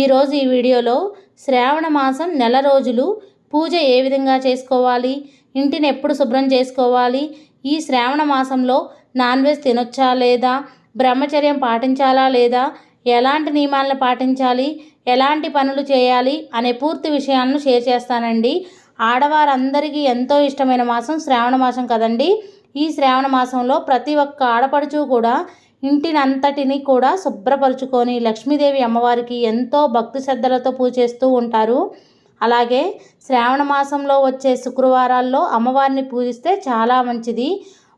ఈరోజు ఈ వీడియోలో శ్రావణ మాసం నెల రోజులు పూజ ఏ విధంగా చేసుకోవాలి? ఇంటిని ఎప్పుడు శుభ్రం చేసుకోవాలి? ఈ శ్రావణ మాసంలో నాన్ వెజ్ తినొచ్చా లేదా? బ్రహ్మచర్యం పాటించాలా లేదా? ఎలాంటి నియమాలను పాటించాలి? ఎలాంటి పనులు చేయాలి? అనే పూర్తి విషయాలను షేర్ చేస్తానండి. ఆడవారందరికీ ఎంతో ఇష్టమైన మాసం శ్రావణ మాసం కదండి. ఈ శ్రావణ మాసంలో ప్రతి ఒక్క ఆడపడుచు కూడా ఇంటినంతటిని కూడా శుభ్రపరుచుకొని లక్ష్మీదేవి అమ్మవారికి ఎంతో భక్తి శ్రద్ధలతో పూజ చేస్తూ ఉంటారు. అలాగే శ్రావణ మాసంలో వచ్చే శుక్రవారాల్లో అమ్మవారిని పూజిస్తే చాలా మంచిది.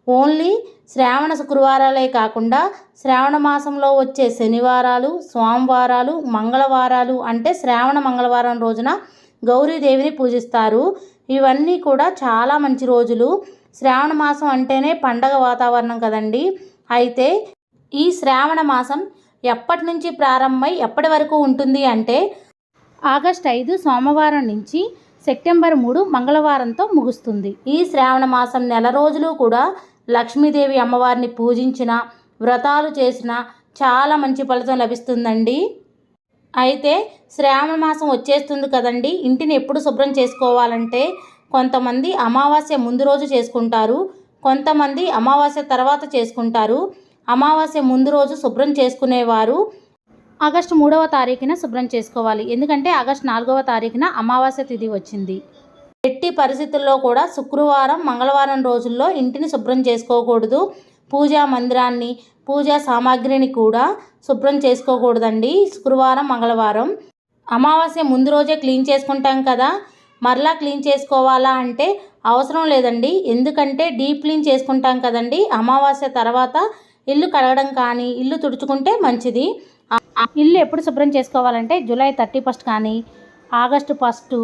ఓన్లీ శ్రావణ శుక్రవారాలే కాకుండా శ్రావణ మాసంలో వచ్చే శనివారాలు సోమవారాలు మంగళవారాలు అంటే శ్రావణ మంగళవారం రోజున గౌరీదేవిని పూజిస్తారు. ఇవన్నీ కూడా చాలా మంచి రోజులు. శ్రావణ మాసం అంటేనే పండగ వాతావరణం కదండి. అయితే ఈ శ్రావణ మాసం ఎప్పటి నుంచి ప్రారంభమై ఎప్పటి వరకు ఉంటుంది అంటే ఆగస్ట్ ఐదు సోమవారం నుంచి సెప్టెంబర్ మూడు మంగళవారంతో ముగుస్తుంది. ఈ శ్రావణ మాసం నెల రోజులు కూడా లక్ష్మీదేవి అమ్మవారిని పూజించిన వ్రతాలు చేసిన చాలా మంచి ఫలితం లభిస్తుందండి. అయితే శ్రావణ మాసం వచ్చేస్తుంది కదండి ఇంటిని ఎప్పుడు శుభ్రం చేసుకోవాలంటే కొంతమంది అమావాస్య ముందు రోజు చేసుకుంటారు కొంతమంది అమావాస్య తర్వాత చేసుకుంటారు. అమావాస్య ముందు రోజు శుభ్రం చేసుకునేవారు. ఆగస్టు మూడవ తారీఖున శుభ్రం చేసుకోవాలి. ఎందుకంటే ఆగస్టు నాలుగవ తారీఖున అమావాస్య తిథి వచ్చింది. ఎట్టి పరిస్థితుల్లో కూడా శుక్రవారం మంగళవారం రోజుల్లో ఇంటిని శుభ్రం చేసుకోకూడదు. పూజా మందిరాన్ని పూజా సామాగ్రిని కూడా శుభ్రం చేసుకోకూడదండి. శుక్రవారం మంగళవారం. అమావాస్య ముందు రోజే క్లీన్ చేసుకుంటాం కదా. మరలా క్లీన్ చేసుకోవాలా అంటే అవసరం లేదండి. ఎందుకంటే డీప్ క్లీన్ చేసుకుంటాం కదండి. అమావాస్య తర్వాత ఇల్లు కడగడం కానీ ఇల్లు తుడుచుకుంటే మంచిది. ఇల్లు ఎప్పుడు శుభ్రం చేసుకోవాలంటే జూలై థర్టీ ఫస్ట్ కానీ ఆగస్టు ఫస్ట్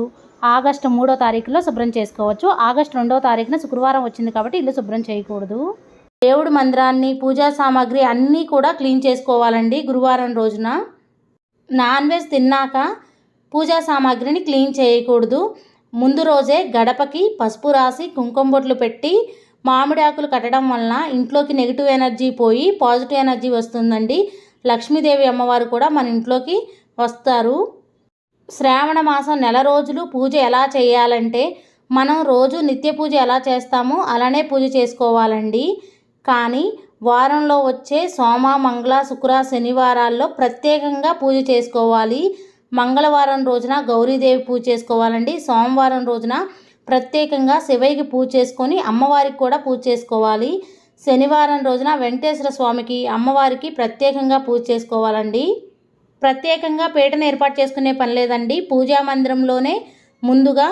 ఆగస్టు మూడో తారీఖులో శుభ్రం చేసుకోవచ్చు. ఆగస్టు రెండో తారీఖున శుక్రవారం వచ్చింది కాబట్టి ఇల్లు శుభ్రం చేయకూడదు. దేవుడి మందిరాన్ని పూజా సామాగ్రి అన్నీ కూడా క్లీన్ చేసుకోవాలండి గురువారం రోజున. నాన్ వెజ్ తిన్నాక పూజా సామాగ్రిని క్లీన్ చేయకూడదు. ముందు రోజే గడపకి పసుపు రాసి కుంకుమ బొట్లు పెట్టి మామిడి ఆకులు కట్టడం వలన ఇంట్లోకి నెగిటివ్ ఎనర్జీ పోయి పాజిటివ్ ఎనర్జీ వస్తుందండి. లక్ష్మీదేవి అమ్మవారు కూడా మన ఇంట్లోకి వస్తారు. శ్రావణ మాసం నెల రోజులు పూజ ఎలా చేయాలంటే మనం రోజు నిత్య పూజ ఎలా చేస్తామో అలానే పూజ చేసుకోవాలండి. కానీ వారంలో వచ్చే సోమ మంగళ శుక్ర శనివారాల్లో ప్రత్యేకంగా పూజ చేసుకోవాలి. మంగళవారం రోజున గౌరీదేవి పూజ చేసుకోవాలండి. సోమవారం రోజున ప్రత్యేకంగా శివయ్యకి పూజ చేసుకొని అమ్మవారికి కూడా పూజ చేసుకోవాలి. శనివారం రోజున వెంకటేశ్వర స్వామికి అమ్మవారికి ప్రత్యేకంగా పూజ చేసుకోవాలండి. ప్రత్యేకంగా పీటను ఏర్పాటు చేసుకునే పని లేదండి. పూజా మందిరంలోనే ముందుగా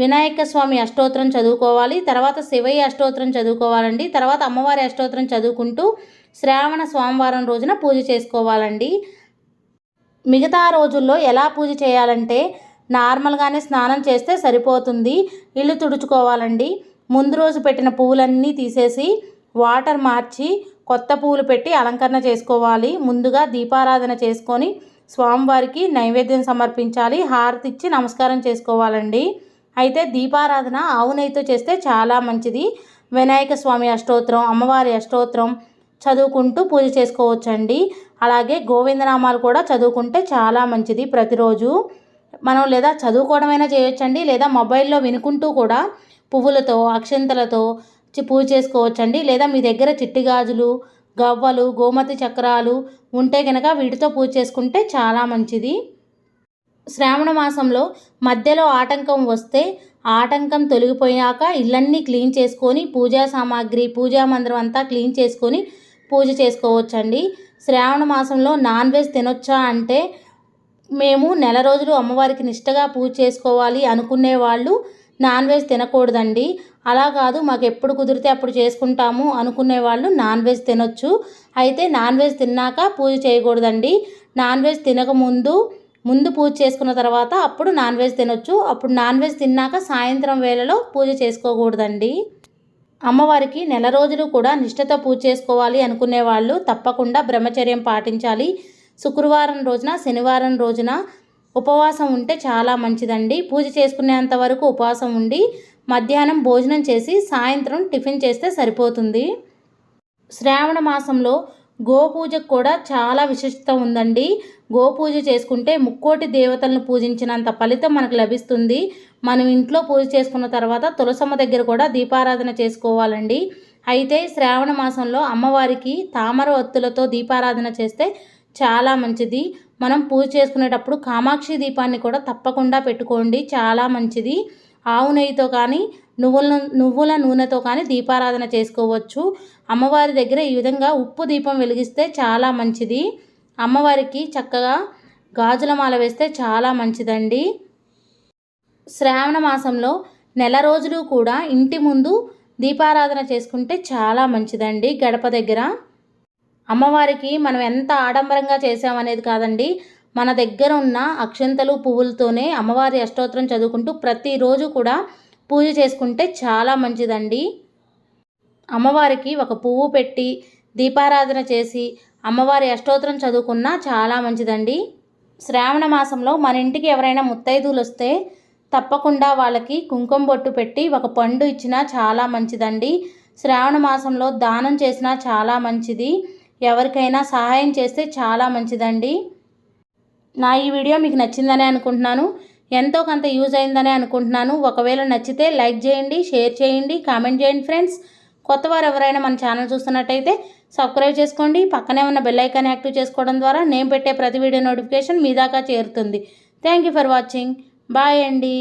వినాయక స్వామి అష్టోత్తరం చదువుకోవాలి. తర్వాత శివయ్య అష్టోత్తరం చదువుకోవాలండి. తర్వాత అమ్మవారి అష్టోత్తరం చదువుకుంటూ శ్రావణ సోమవారం రోజున పూజ చేసుకోవాలండి. మిగతా రోజుల్లో ఎలా పూజ చేయాలంటే నార్మల్గానే స్నానం చేస్తే సరిపోతుంది. ఇల్లు తుడుచుకోవాలండి. ముందు రోజు పెట్టిన పువ్వులన్నీ తీసేసి వాటర్ మార్చి కొత్త పువ్వులు పెట్టి అలంకరణ చేసుకోవాలి. ముందుగా దీపారాధన చేసుకొని స్వామివారికి నైవేద్యం సమర్పించాలి. హారతి ఇచ్చి నమస్కారం చేసుకోవాలండి. అయితే దీపారాధన ఆవు నెయ్యితో చేస్తే చాలా మంచిది. వినాయక స్వామి అష్టోత్తరం అమ్మవారి అష్టోత్తరం చదువుకుంటూ పూజ చేసుకోవచ్చండి. అలాగే గోవిందనామాలు కూడా చదువుకుంటే చాలా మంచిది ప్రతిరోజు. మనం లేదా చదువుకోవడమైనా చేయొచ్చండి లేదా మొబైల్లో వినుకుంటూ కూడా పువ్వులతో అక్షంతలతో పూజ చేసుకోవచ్చండి. లేదా మీ దగ్గర చిట్టి గాజులు గవ్వలు గోమతి చక్రాలు ఉంటే కనుక వీటితో పూజ చేసుకుంటే చాలా మంచిది. శ్రావణ మాసంలో మధ్యలో ఆటంకం వస్తే ఆటంకం తొలగిపోయాక ఇళ్ళన్నీ క్లీన్ చేసుకొని పూజా సామాగ్రి పూజా మందిరం అంతా క్లీన్ చేసుకొని పూజ చేసుకోవచ్చండి. శ్రావణ మాసంలో నాన్ వెజ్ తినొచ్చా అంటే మేము నెల రోజులు అమ్మవారికి నిష్టగా పూజ చేసుకోవాలి అనుకునే వాళ్ళు నాన్ వెజ్ తినకూడదండి. అలా కాదు మాకు ఎప్పుడు కుదిరితే అప్పుడు చేసుకుంటాము అనుకునే వాళ్ళు నాన్ వెజ్ తినొచ్చు. అయితే నాన్ వెజ్ తిన్నాక పూజ చేయకూడదండి. నాన్ వెజ్ తినకముందు ముందు పూజ చేసుకున్న తర్వాత అప్పుడు నాన్ వెజ్ తినొచ్చు. అప్పుడు నాన్ వెజ్ తిన్నాక సాయంత్రం వేళలో పూజ చేసుకోకూడదండి. అమ్మవారికి నెల రోజులు కూడా నిష్ఠతో పూజ చేసుకోవాలి అనుకునే వాళ్ళు తప్పకుండా బ్రహ్మచర్యం పాటించాలి. శుక్రవారం రోజున శనివారం రోజున ఉపవాసం ఉంటే చాలా మంచిదండి. పూజ చేసుకునేంత వరకు ఉపవాసం ఉండి మధ్యాహ్నం భోజనం చేసి సాయంత్రం టిఫిన్ చేస్తే సరిపోతుంది. శ్రావణ మాసంలో గోపూజకు కూడా చాలా విశిష్టత ఉందండి. గోపూజ చేసుకుంటే ముక్కోటి దేవతలను పూజించినంత ఫలితం మనకు లభిస్తుంది. మనం ఇంట్లో పూజ చేసుకున్న తర్వాత తులసమ్మ దగ్గర కూడా దీపారాధన చేసుకోవాలండి. అయితే శ్రావణ మాసంలో అమ్మవారికి తామర ఒత్తులతో దీపారాధన చేస్తే చాలా మంచిది. మనం పూజ చేసుకునేటప్పుడు కామాక్షి దీపాన్ని కూడా తప్పకుండా పెట్టుకోండి. చాలా మంచిది. ఆవు నెయ్యితో కానీ నువ్వుల నువ్వుల నూనెతో కానీ దీపారాధన చేసుకోవచ్చు. అమ్మవారి దగ్గర ఈ విధంగా ఉప్పు దీపం వెలిగిస్తే చాలా మంచిది. అమ్మవారికి చక్కగా గాజుల మాల వేస్తే చాలా మంచిదండి. శ్రావణ మాసంలో నెల రోజులు కూడా ఇంటి ముందు దీపారాధన చేసుకుంటే చాలా మంచిదండి గడప దగ్గర. అమ్మవారికి మనం ఎంత ఆడంబరంగా చేసామనేది కాదండి. మన దగ్గర ఉన్న అక్షంతలు పువ్వులతోనే అమ్మవారి అష్టోత్తరం చదువుకుంటూ ప్రతిరోజు కూడా పూజ చేసుకుంటే చాలా మంచిదండి. అమ్మవారికి ఒక పువ్వు పెట్టి దీపారాధన చేసి అమ్మవారి అష్టోత్తరం చదువుకున్నా చాలా మంచిదండి. శ్రావణ మాసంలో మన ఇంటికి ఎవరైనా ముత్తైదువులు వస్తే తప్పకుండా వాళ్ళకి కుంకుమ బొట్టు పెట్టి ఒక పండు ఇచ్చినా చాలా మంచిదండి. శ్రావణ మాసంలో దానం చేసినా చాలా మంచిది. ఎవరికైనా సహాయం చేస్తే చాలా మంచిదండి. నా ఈ వీడియో మీకు నచ్చిందని అనుకుంటున్నాను. ఎంతో కొంత యూజ్ అయిందని అనుకుంటున్నాను. ఒకవేళ నచ్చితే లైక్ చేయండి షేర్ చేయండి కామెంట్ చేయండి ఫ్రెండ్స్. కొత్త వారు ఎవరైనా మన ఛానల్ చూస్తున్నట్టయితే సబ్స్క్రైబ్ చేసుకోండి. పక్కనే ఉన్న బెల్ ఐకాన్ యాక్టివ్ చేసుకోవడం ద్వారా నేను పెట్టే ప్రతి వీడియో నోటిఫికేషన్ మీ దాకా చేరుతుంది. Thank you for watching. Bye అండి.